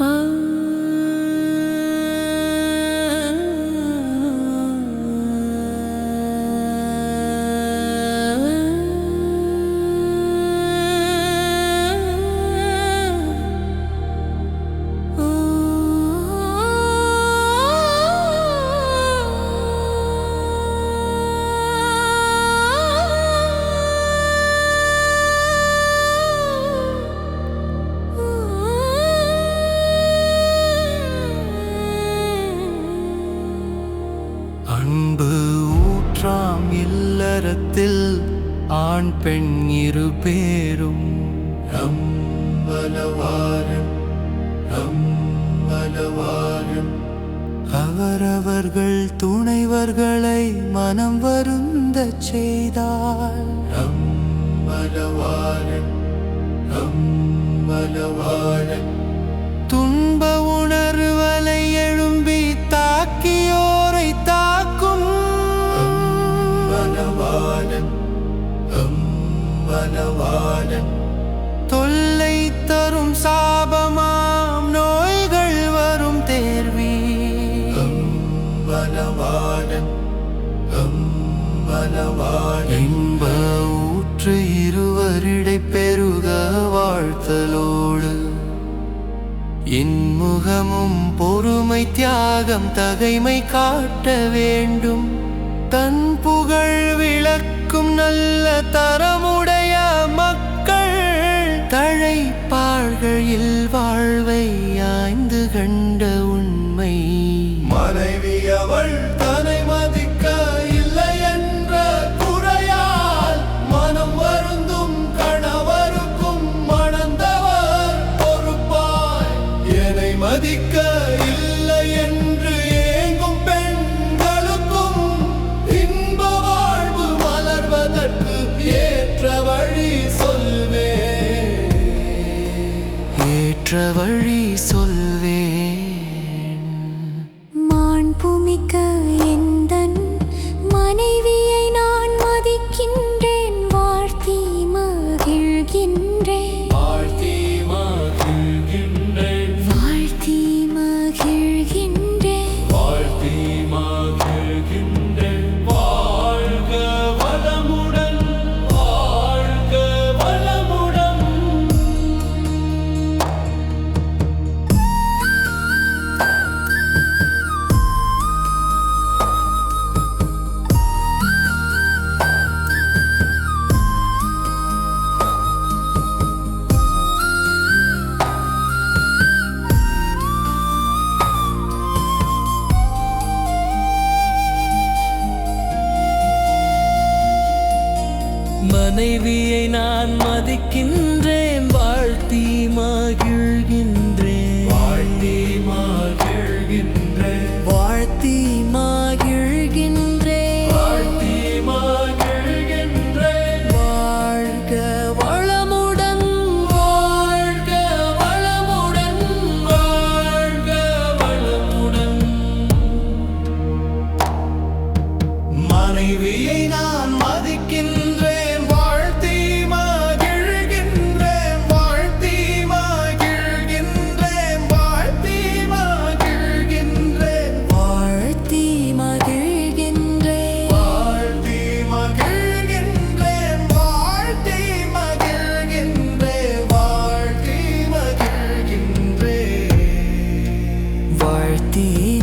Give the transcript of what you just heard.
Oh. வாழலாம் இல்லறத்தில் ஆண் பெண் இரு பேரும். அவரவர்கள் துணைவர்களை மனம் வருந்தச் செய்தால். ரம்பலவாரன் துன்ப வனவானன் தொல்லை தரும் சாபமாம் நோய்கள் வரும் தேர்வி வனவானன் வனவானன் இன்ப ஊற்று இருவரிடை பெருக வாழ்த்தலோடு. இன்முகமும் பொறுமை தியாகம் தகைமை காட்ட வேண்டும். தன் புகழ் விளக்கும் நல்ல தரமுடைய மனைவி அவள் தனை மதிக்க இல்லை என்ற குறையால் மனம் வருந்தும் கணவருக்கும் மணந்தவர் பொறுப்பாய் என்னை மதிக்க இல்லை என்று ஏங்கும் பெண்களுக்கும் இன்ப வாழ்வு மலர்வதற்கு ஏற்ற வழி சொல்வே ஏற்ற வழி சொல்வே மதிக்க எந்தன் மனைவியை நான் மதிக்கின்ற மனைவியை நான் மதிக்கின்றேன் வாழ்த்தி மகிழ்கின்றேன். வாழ்த்தி மகிழ்கின்றேன். வாழ்த்தி மகிழ்கின்றேன். வாழ்த்தி மகிழ்கின்றேன். வாழ்க வளமுடன். வாழ்க வளமுடன். வாழ்க வளமுடன். மனைவியை party